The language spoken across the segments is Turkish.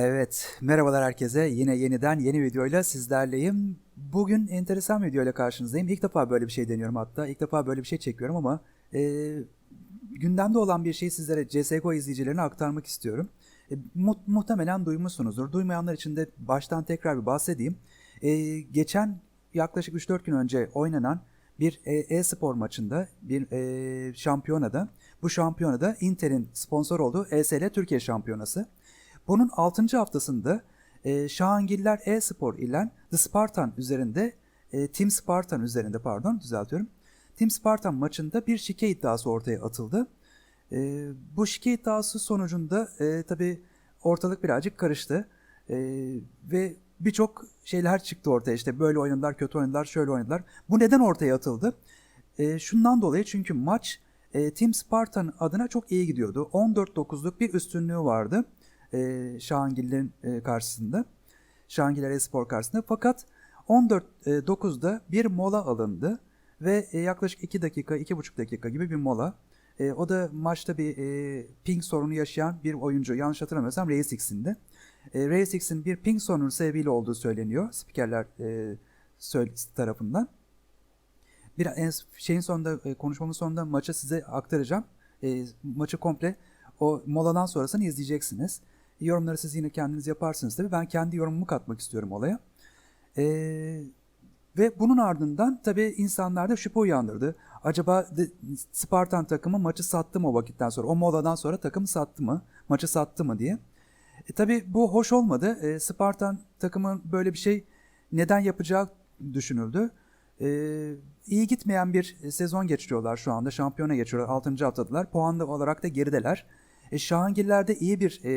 Evet, merhabalar herkese. Yine yeniden yeni videoyla sizlerleyim. Bugün enteresan bir videoyla karşınızdayım. İlk defa böyle bir şey deniyorum hatta. İlk defa böyle bir şey çekiyorum ama e, gündemde olan bir şeyi sizlere CSGO izleyicilerine aktarmak istiyorum. E, mu- muhtemelen duymuşsunuzdur. Duymayanlar için de baştan tekrar bir bahsedeyim. E, geçen yaklaşık 3-4 gün önce oynanan bir e, e-spor maçında, bir e, şampiyonada, bu şampiyonada Inter'in sponsor olduğu ESL Türkiye Şampiyonası. Bunun 6. haftasında e, Şahangiller e-spor ile The Spartan üzerinde, e, Team Spartan üzerinde pardon düzeltiyorum. Team Spartan maçında bir şike iddiası ortaya atıldı. E, bu şike iddiası sonucunda e, tabi ortalık birazcık karıştı. E, ve birçok şeyler çıktı ortaya işte böyle oynadılar, kötü oynadılar, şöyle oynadılar. Bu neden ortaya atıldı? E, şundan dolayı çünkü maç e, Team Spartan adına çok iyi gidiyordu. 14-9'luk bir üstünlüğü vardı e, Şahangiller'in e, karşısında. Şahangiller Espor karşısında. Fakat 14-9'da bir mola alındı ve e, yaklaşık 2 dakika, 2,5 dakika gibi bir mola. E, o da maçta bir e, ping sorunu yaşayan bir oyuncu. Yanlış hatırlamıyorsam Reis X'indi. E, Reis bir ping sorunu sebebiyle olduğu söyleniyor spikerler e, tarafından. Bir şeyin sonunda e, konuşmamın sonunda maçı size aktaracağım. E, maçı komple o moladan sonrasını izleyeceksiniz. Yorumları siz yine kendiniz yaparsınız tabii. Ben kendi yorumumu katmak istiyorum olaya. E, ve bunun ardından tabii insanlarda şüphe uyandırdı. Acaba Spartan takımı maçı sattı mı o vakitten sonra? O moladan sonra takımı sattı mı? Maçı sattı mı diye. E, tabii bu hoş olmadı. E, Spartan takımın böyle bir şey neden yapacağı düşünüldü. E, iyi gitmeyen bir sezon geçiriyorlar şu anda. Şampiyona geçiyorlar. 6. haftadılar. Puan da olarak da gerideler. E, Şahangiller iyi bir e,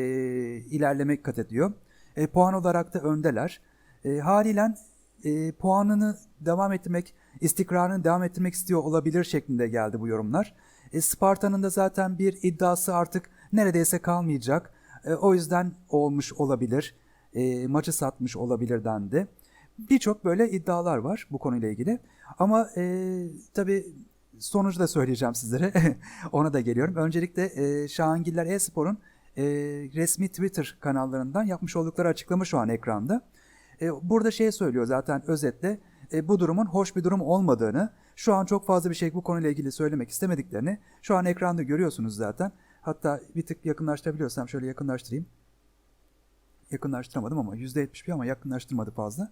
ilerleme kat ediyor. E, puan olarak da öndeler. E, haliyle e, puanını devam ettirmek, istikrarını devam ettirmek istiyor olabilir şeklinde geldi bu yorumlar. E, Sparta'nın da zaten bir iddiası artık neredeyse kalmayacak. E, o yüzden olmuş olabilir. E, maçı satmış olabilir dendi. Birçok böyle iddialar var bu konuyla ilgili. Ama e, tabii sonucu da söyleyeceğim sizlere. Ona da geliyorum. Öncelikle e, Şahangiller e-spor'un e, resmi Twitter kanallarından yapmış oldukları açıklama şu an ekranda. E, burada şey söylüyor zaten özetle e, bu durumun hoş bir durum olmadığını, şu an çok fazla bir şey bu konuyla ilgili söylemek istemediklerini şu an ekranda görüyorsunuz zaten. Hatta bir tık yakınlaştırabiliyorsam şöyle yakınlaştırayım. Yakınlaştıramadım ama %71 ama yakınlaştırmadı fazla.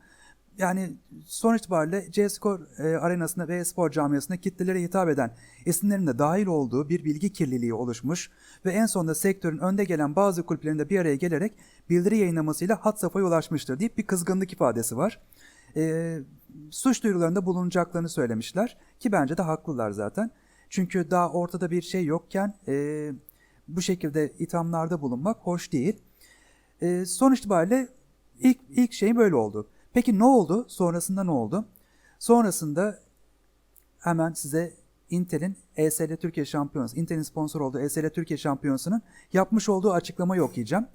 Yani sonuç itibariyle CSGO e, arenasında ve spor camiasında kitlelere hitap eden isimlerin de dahil olduğu bir bilgi kirliliği oluşmuş ve en sonunda sektörün önde gelen bazı kulüplerin de bir araya gelerek bildiri yayınlamasıyla hat safhaya ulaşmıştır deyip bir kızgınlık ifadesi var. E, suç duyurularında bulunacaklarını söylemişler ki bence de haklılar zaten. Çünkü daha ortada bir şey yokken e, bu şekilde ithamlarda bulunmak hoş değil. E, sonuç itibariyle ilk, ilk şey böyle oldu. Peki ne oldu? Sonrasında ne oldu? Sonrasında hemen size Intel'in ESL Türkiye Şampiyonası, Intel'in sponsor olduğu ESL Türkiye Şampiyonası'nın yapmış olduğu açıklamayı okuyacağım.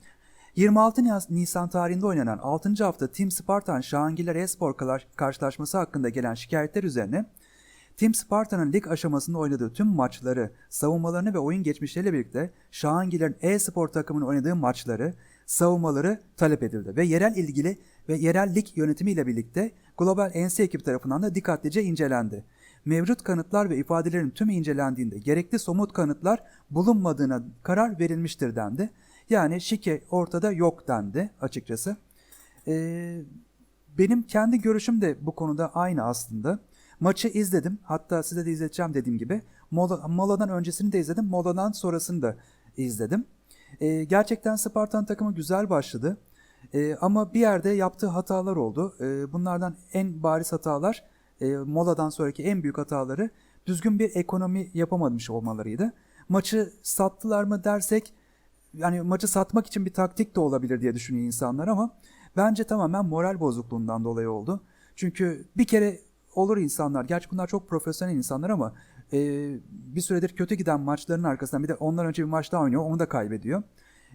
26 Nis- Nisan tarihinde oynanan 6. hafta Team Spartan Şahangiller Espor karşılaşması hakkında gelen şikayetler üzerine Team Spartan'ın lig aşamasında oynadığı tüm maçları, savunmalarını ve oyun geçmişleriyle birlikte Şahangiller'in e-spor takımının oynadığı maçları, savunmaları talep edildi ve yerel ilgili ve yerel lig yönetimiyle birlikte Global NC ekibi tarafından da dikkatlice incelendi. Mevcut kanıtlar ve ifadelerin tümü incelendiğinde gerekli somut kanıtlar bulunmadığına karar verilmiştir dendi. Yani şike ortada yok dendi açıkçası. Ee, benim kendi görüşüm de bu konuda aynı aslında. Maçı izledim. Hatta size de izleteceğim dediğim gibi. Mola, moladan öncesini de izledim. Moladan sonrasını da izledim. Ee, gerçekten Spartan takımı güzel başladı. Ee, ama bir yerde yaptığı hatalar oldu. Ee, bunlardan en bariz hatalar e, moladan sonraki en büyük hataları düzgün bir ekonomi yapamamış olmalarıydı. Maçı sattılar mı dersek yani maçı satmak için bir taktik de olabilir diye düşünüyor insanlar ama bence tamamen moral bozukluğundan dolayı oldu. Çünkü bir kere olur insanlar, gerçi bunlar çok profesyonel insanlar ama e, bir süredir kötü giden maçların arkasından bir de ondan önce bir maç daha oynuyor, onu da kaybediyor.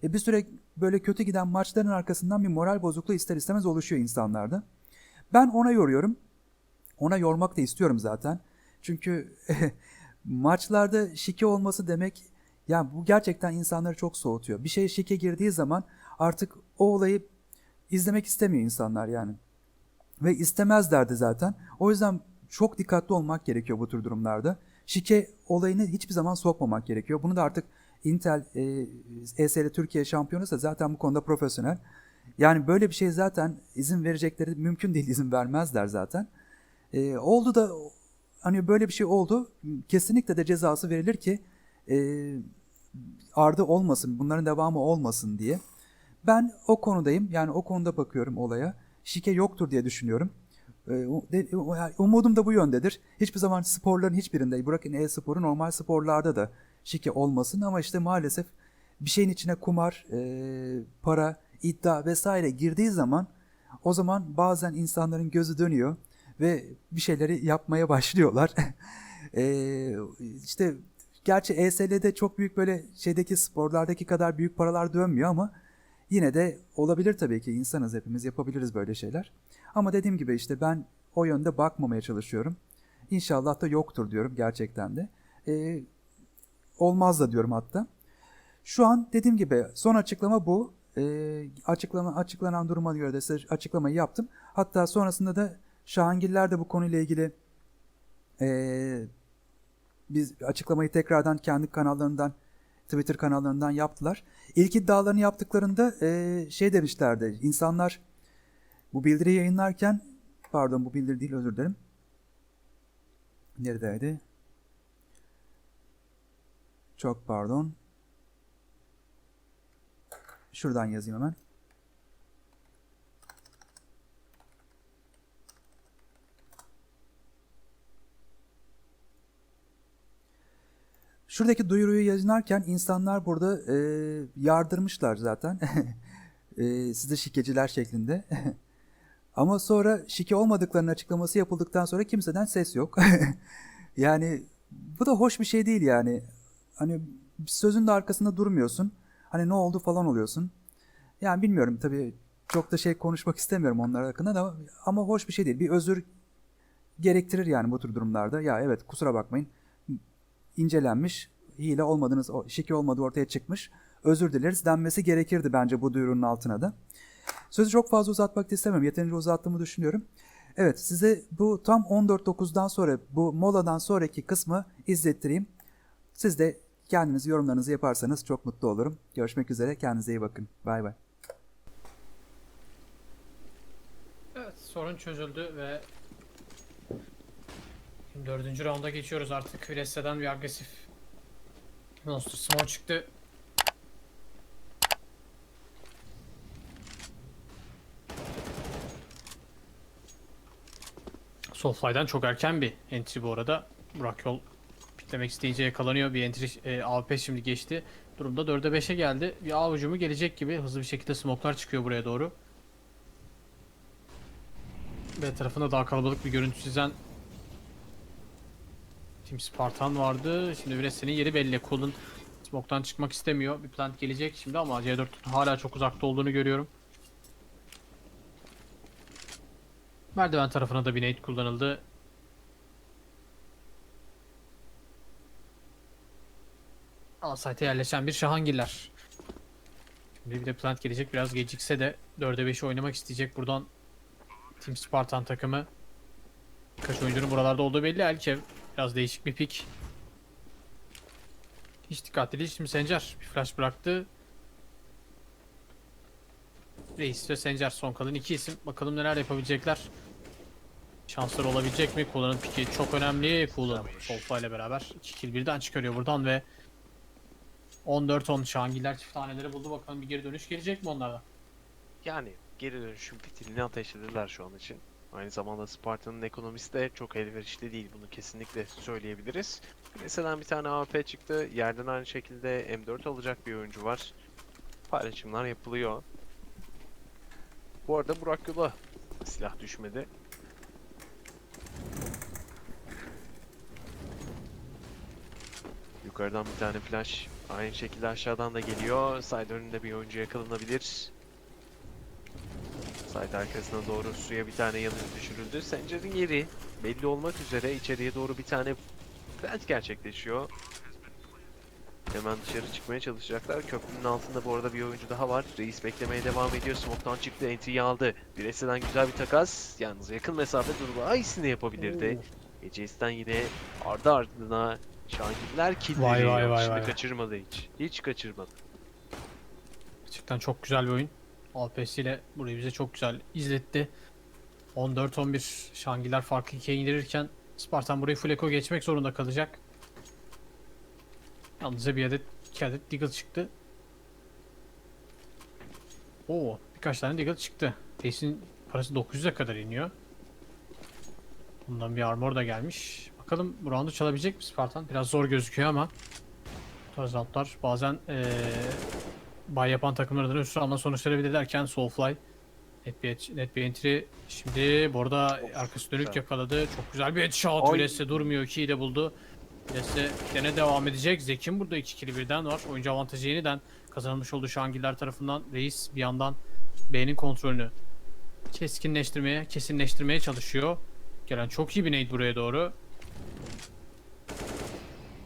E, bir süre böyle kötü giden maçların arkasından bir moral bozukluğu ister istemez oluşuyor insanlarda. Ben ona yoruyorum. Ona yormak da istiyorum zaten. Çünkü maçlarda şike olması demek ya bu gerçekten insanları çok soğutuyor. Bir şey şike girdiği zaman artık o olayı izlemek istemiyor insanlar yani. Ve istemezlerdi zaten. O yüzden çok dikkatli olmak gerekiyor bu tür durumlarda. Şike olayını hiçbir zaman sokmamak gerekiyor. Bunu da artık Intel e, ESL Türkiye şampiyonası da zaten bu konuda profesyonel. Yani böyle bir şey zaten izin verecekleri mümkün değil izin vermezler zaten. E, oldu da hani böyle bir şey oldu kesinlikle de cezası verilir ki e, ardı olmasın bunların devamı olmasın diye. Ben o konudayım yani o konuda bakıyorum olaya. Şike yoktur diye düşünüyorum. E, umudum da bu yöndedir. Hiçbir zaman sporların hiçbirinde bırakın e-sporu normal sporlarda da şike olmasın ama işte maalesef bir şeyin içine kumar, e, para, iddia vesaire girdiği zaman o zaman bazen insanların gözü dönüyor ve bir şeyleri yapmaya başlıyorlar. e, işte gerçi ESL'de çok büyük böyle şeydeki sporlardaki kadar büyük paralar dönmüyor ama yine de olabilir tabii ki insanız hepimiz yapabiliriz böyle şeyler. Ama dediğim gibi işte ben o yönde bakmamaya çalışıyorum. İnşallah da yoktur diyorum gerçekten de. E, olmaz da diyorum hatta. Şu an dediğim gibi son açıklama bu. Ee, açıklama açıklanan duruma göre de size açıklamayı yaptım. Hatta sonrasında da Şahangiller de bu konuyla ilgili ee, biz açıklamayı tekrardan kendi kanallarından Twitter kanallarından yaptılar. İlk iddialarını yaptıklarında ee, şey demişlerdi. İnsanlar bu bildiri yayınlarken pardon bu bildiri değil özür dilerim. Neredeydi? Çok pardon. Şuradan yazayım hemen. Şuradaki duyuruyu yazarken insanlar burada e, yardırmışlar zaten. e, size şikeciler şeklinde. Ama sonra şike olmadıklarının açıklaması yapıldıktan sonra kimseden ses yok. yani bu da hoş bir şey değil yani. Hani sözün de arkasında durmuyorsun. Hani ne oldu falan oluyorsun. Yani bilmiyorum tabii çok da şey konuşmak istemiyorum onlar hakkında da ama hoş bir şey değil. Bir özür gerektirir yani bu tür durumlarda. Ya evet kusura bakmayın incelenmiş, hile olmadığınız, o şike olmadığı ortaya çıkmış. Özür dileriz denmesi gerekirdi bence bu duyurunun altına da. Sözü çok fazla uzatmak da istemem. Yeterince uzattığımı düşünüyorum. Evet size bu tam 14.9'dan sonra bu moladan sonraki kısmı izlettireyim. Siz de kendiniz yorumlarınızı yaparsanız çok mutlu olurum. Görüşmek üzere. Kendinize iyi bakın. Bay bay. Evet sorun çözüldü ve dördüncü raunda geçiyoruz artık. Vilesa'dan bir agresif Monster Small çıktı. Soulfly'dan çok erken bir entry bu arada. Burak yol piklemek isteyince yakalanıyor. Bir entry e, AWP şimdi geçti. Durumda 4'e 5'e geldi. Bir A hücumu gelecek gibi. Hızlı bir şekilde smoke'lar çıkıyor buraya doğru. B tarafında daha kalabalık bir görüntü çizen Team Spartan vardı. Şimdi Viles'in yeri belli. Cool'un smoke'tan çıkmak istemiyor. Bir plant gelecek şimdi ama C4 hala çok uzakta olduğunu görüyorum. Merdiven tarafına da bir nade kullanıldı. Alsite'e yerleşen bir Şahangiller. Şimdi bir de plant gelecek. Biraz gecikse de 4'e 5'i oynamak isteyecek buradan Team Spartan takımı. Kaç oyuncunun buralarda olduğu belli. Elkev biraz değişik bir pik. Hiç dikkatli değil. Şimdi Sencer bir flash bıraktı. Reis ve Sencer son kalan iki isim. Bakalım neler yapabilecekler. Şanslar olabilecek mi? Kullanın piki çok önemli. Kullan Solfa ile beraber 2 kill birden çıkarıyor buradan ve 14-10 Şangiller çift taneleri buldu. Bakalım bir geri dönüş gelecek mi onlardan? Yani geri dönüşüm fitilini ateşlediler şu an için. Aynı zamanda Sparta'nın ekonomisi de çok elverişli değil. Bunu kesinlikle söyleyebiliriz. Mesela bir tane AWP çıktı. Yerden aynı şekilde M4 alacak bir oyuncu var. Paylaşımlar yapılıyor. Bu arada Burak Yıl'a silah düşmedi. Yukarıdan bir tane flash. Aynı şekilde aşağıdan da geliyor. Side önünde bir oyuncu yakalanabilir. Side arkasına doğru suya bir tane yanıcı düşürüldü. Sencer'in yeri belli olmak üzere içeriye doğru bir tane plant gerçekleşiyor. Hemen dışarı çıkmaya çalışacaklar. Köprünün altında bu arada bir oyuncu daha var. Reis beklemeye devam ediyor. Smoke'tan çıktı. Entry'yi aldı. Bireyselen güzel bir takas. Yalnız yakın mesafe durumu Ice'ini yapabilirdi. Ece'sten yine ardı ardına Şangiller kill Vay, vay, vay, Şimdi vay. kaçırmadı hiç. Hiç kaçırmadı. Gerçekten çok güzel bir oyun. Alpes ile burayı bize çok güzel izletti. 14-11 Şangiler farkı 2'ye indirirken Spartan burayı full echo geçmek zorunda kalacak. Yalnızca bir adet, iki adet Deagle çıktı. Oo, birkaç tane Deagle çıktı. Ace'in parası 900'e kadar iniyor. Bundan bir armor da gelmiş. Bakalım bu roundu çalabilecek mi Spartan? Biraz zor gözüküyor ama roundlar bazen eee bay yapan takımlardan üstü ama sonuçlanabilir derken Soulfly net bir, net bir entry şimdi bu arada Of, arkası dönük güzel. yakaladı. Çok güzel bir headshot. Ay. Vilese durmuyor. 2'yi de buldu. Vilese gene devam edecek. Zekin burada 2 kili birden var. Oyuncu avantajı yeniden kazanılmış oldu Şangiller tarafından. Reis bir yandan B'nin kontrolünü keskinleştirmeye, kesinleştirmeye çalışıyor. Gelen çok iyi bir nade buraya doğru.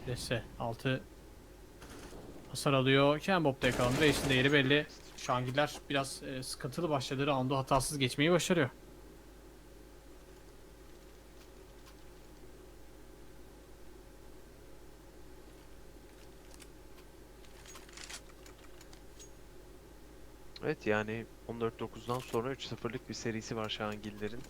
Vilese 6 hasar alıyor. Kembop'ta yakalandı. Reis'in de yeri belli. Şangiller biraz e, sıkıntılı başladı. Roundu hatasız geçmeyi başarıyor. Evet yani 14-9'dan sonra 3-0'lık bir serisi var Şahangillerin.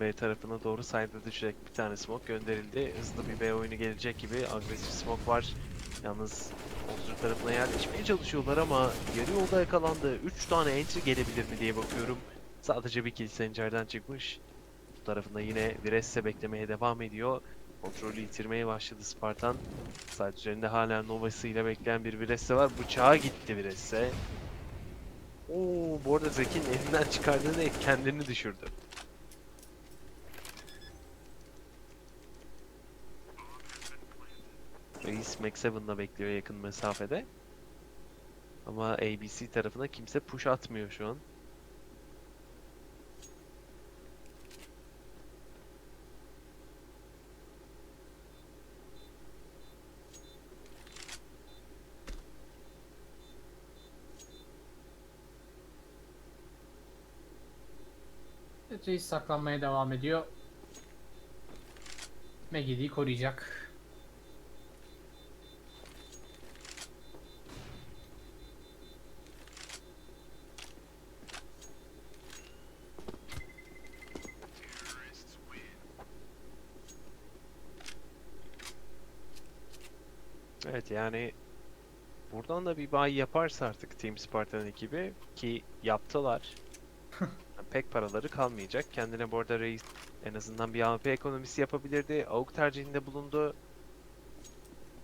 B tarafına doğru side'e düşecek bir tane smoke gönderildi. Hızlı bir B oyunu gelecek gibi agresif smoke var. Yalnız Monster tarafına yerleşmeye çalışıyorlar ama yarı yolda yakalandı. 3 tane entry gelebilir mi diye bakıyorum. Sadece bir kill Sencer'den çıkmış. Bu tarafında yine Viresse beklemeye devam ediyor. Kontrolü yitirmeye başladı Spartan. Sadece üzerinde hala Nova'sı ile bekleyen bir Viresse var. Bıçağa gitti Viresse. Oo, bu arada Zeki'nin elinden çıkardığını kendini düşürdü. Reis Max 7'la bekliyor yakın mesafede. Ama ABC tarafına kimse push atmıyor şu an. Reis saklanmaya devam ediyor. Megidi'yi koruyacak. Evet yani buradan da bir buy yaparsa artık Team Spartan ekibi ki yaptılar. Pek paraları kalmayacak. Kendine bu arada reis en azından bir AWP ekonomisi yapabilirdi. AUK tercihinde bulundu.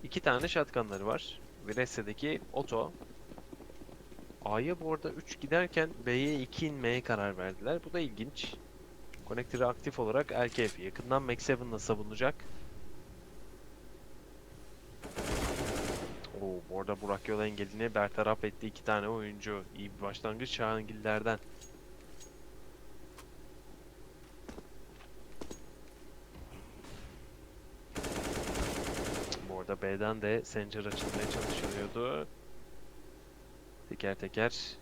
İki tane shotgunları var. Viresse'deki Oto. A'ya bu arada 3 giderken B'ye 2 inmeye karar verdiler. Bu da ilginç. Connector'ı aktif olarak LKF yakından Max 7'la savunacak. Arada Burak Yol engelini bertaraf etti iki tane oyuncu. İyi bir başlangıç Şahangiller'den. Bu arada B'den de Sencer açılmaya çalışılıyordu. Teker teker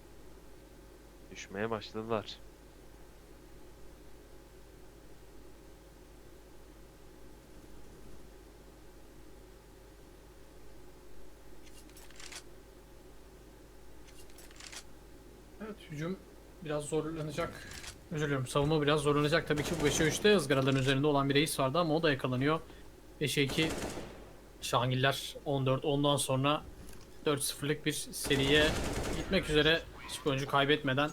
düşmeye başladılar. Hücum biraz zorlanacak. Özür diliyorum. Savunma biraz zorlanacak. Tabii ki bu 5'e 3'te ızgaraların üzerinde olan bir reis vardı ama o da yakalanıyor. 5'e 2 Şangiller 14. Ondan sonra 4-0'lık bir seriye gitmek üzere hiçbir oyuncu kaybetmeden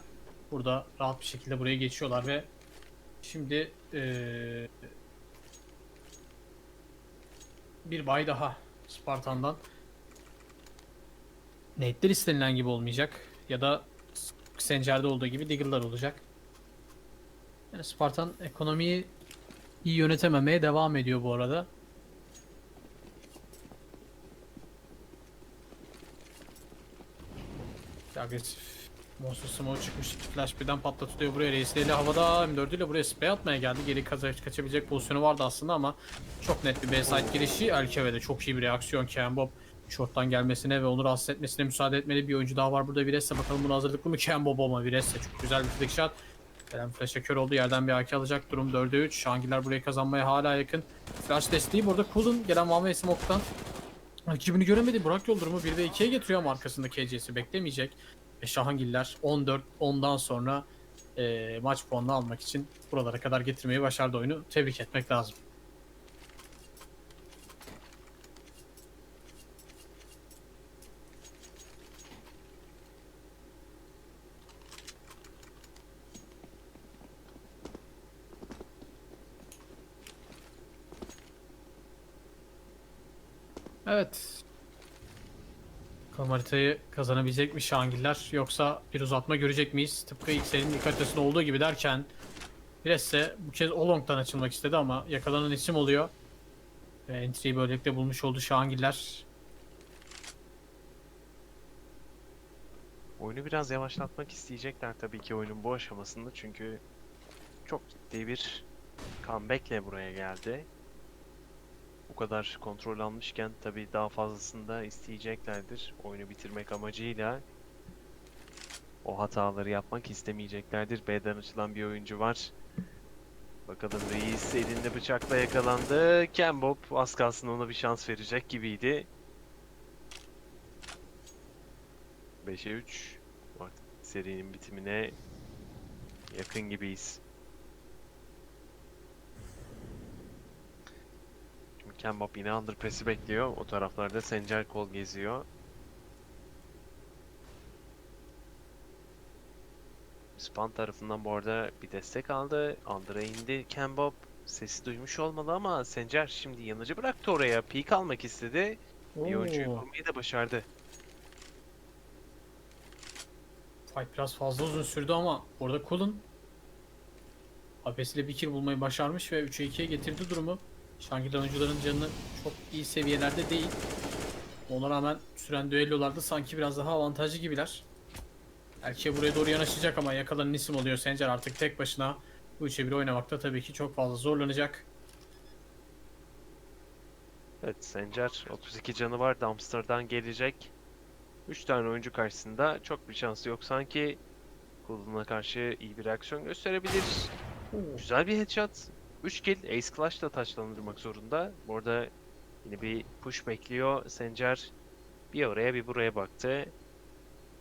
burada rahat bir şekilde buraya geçiyorlar ve şimdi eee, bir bay daha Spartan'dan. Nate'ler istenilen gibi olmayacak ya da Sencer'de olduğu gibi Diggle'lar olacak. Yani Spartan ekonomiyi iyi yönetememeye devam ediyor bu arada. Agresif Monster Smoke çıkmış. Flash birden patlatılıyor buraya. Reisleri havada M4 ile buraya spray atmaya geldi. Geri kaza kaçabilecek pozisyonu vardı aslında ama çok net bir B side girişi. Elkeve'de çok iyi bir reaksiyon. Ken Bob short'tan gelmesine ve onu rahatsız etmesine müsaade etmeli. Bir oyuncu daha var burada Viresse. Bakalım buna hazırlıklı mı Ken Bob ama Viresse çok güzel bir flick shot. Gelen flash'a kör oldu. Yerden bir AK alacak. Durum 4'e 3. Şangiller burayı kazanmaya hala yakın. Flash desteği burada Kulun gelen One Way Smoke'tan Rakibini göremedi. Burak yol durumu 1 ve 2'ye getiriyor ama arkasında KC'si beklemeyecek. Ve Şahangiller 14 10'dan sonra e, maç puanını almak için buralara kadar getirmeyi başardı oyunu. Tebrik etmek lazım. Evet. Bakalım haritayı kazanabilecek mi Şangiller yoksa bir uzatma görecek miyiz? Tıpkı ilk serinin ilk haritasında olduğu gibi derken Viresse bu kez Olong'dan açılmak istedi ama yakalanan isim oluyor. Ve entry'yi böylelikle bulmuş oldu Şangiller. Oyunu biraz yavaşlatmak isteyecekler tabii ki oyunun bu aşamasında çünkü çok ciddi bir comeback'le buraya geldi. Bu kadar kontrol almışken tabii daha fazlasını da isteyeceklerdir. Oyunu bitirmek amacıyla o hataları yapmak istemeyeceklerdir. B'den açılan bir oyuncu var. Bakalım Reis elinde bıçakla yakalandı. Kembob az kalsın ona bir şans verecek gibiydi. 5'e 3. Artık serinin bitimine yakın gibiyiz. Kembap yine under press'i bekliyor. O taraflarda Sencer kol geziyor. Span tarafından bu arada bir destek aldı. Under'a indi Kembap. Sesi duymuş olmalı ama Sencer şimdi yanıcı bıraktı oraya. Peek almak istedi. Bir oyuncuyu Oo, vurmayı da başardı. Fight biraz fazla uzun sürdü ama orada Kulun APS'le bir kill bulmayı başarmış ve 3'e 2'ye getirdi durumu. Şangiller oyuncuların canı çok iyi seviyelerde değil. Ona rağmen süren düellolarda sanki biraz daha avantajlı gibiler. Erkeğe buraya doğru yanaşacak ama yakalanan isim oluyor. Sencer artık tek başına bu 3'e 1 oynamakta tabii ki çok fazla zorlanacak. Evet Sencer 32 canı var. Dumpster'dan gelecek. 3 tane oyuncu karşısında çok bir şansı yok sanki. Kuluna karşı iyi bir reaksiyon gösterebilir. Güzel bir headshot. 3 kill. Ace Clash da taçlandırmak zorunda. Bu arada yine bir push bekliyor. Sencer bir oraya bir buraya baktı.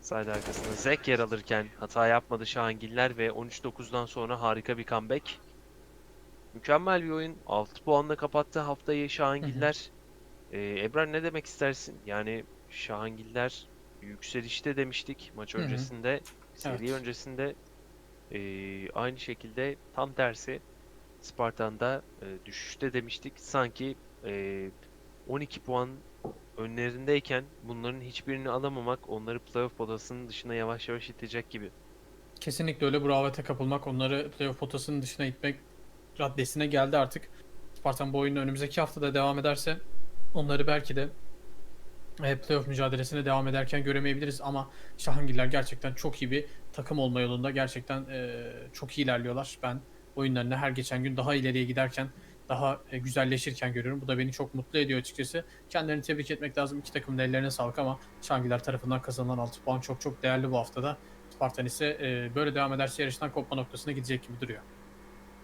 Side arkasında Zek yer alırken hata yapmadı Şahangiller ve 13-9'dan sonra harika bir comeback. Mükemmel bir oyun. 6 puanla kapattı haftayı Şahangiller. Ee, Ebrar ne demek istersin? Yani Şahangiller yükselişte demiştik maç öncesinde, seri Evet. öncesinde. Ee, aynı şekilde tam tersi Spartan'da e, düşüşte demiştik. Sanki e, 12 puan önlerindeyken bunların hiçbirini alamamak onları playoff potasının dışına yavaş yavaş itecek gibi. Kesinlikle öyle. Bu rehavete kapılmak, onları playoff potasının dışına itmek raddesine geldi artık. Spartan bu oyunu önümüzdeki haftada devam ederse onları belki de e, playoff mücadelesine devam ederken göremeyebiliriz ama Şahangiller gerçekten çok iyi bir takım olma yolunda. Gerçekten e, çok iyi ilerliyorlar. Ben oyunlarını her geçen gün daha ileriye giderken daha e, güzelleşirken görüyorum. Bu da beni çok mutlu ediyor açıkçası. Kendilerini tebrik etmek lazım. İki takımın ellerine sağlık ama Şahangiller tarafından kazanılan 6 puan çok çok değerli bu haftada. Spartan ise e, böyle devam ederse yarıştan kopma noktasına gidecek gibi duruyor.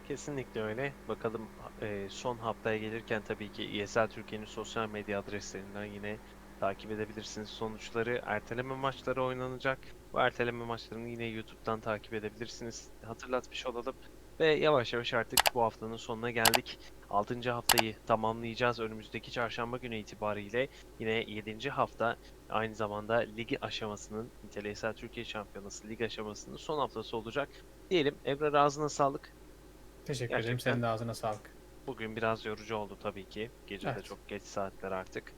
Kesinlikle öyle. Bakalım e, son haftaya gelirken tabii ki ESL Türkiye'nin sosyal medya adreslerinden yine takip edebilirsiniz. Sonuçları erteleme maçları oynanacak. Bu erteleme maçlarını yine YouTube'dan takip edebilirsiniz. Hatırlatmış olalım. Ve yavaş yavaş artık bu haftanın sonuna geldik. 6. haftayı tamamlayacağız. Önümüzdeki çarşamba günü itibariyle yine 7. hafta aynı zamanda ligi aşamasının, Niteleysel Türkiye Şampiyonası lig aşamasının son haftası olacak. Diyelim Ebrar ağzına sağlık. Teşekkür ederim. Gerçekten. Senin de ağzına sağlık. Bugün biraz yorucu oldu tabii ki. Gece de Evet. çok geç saatler artık.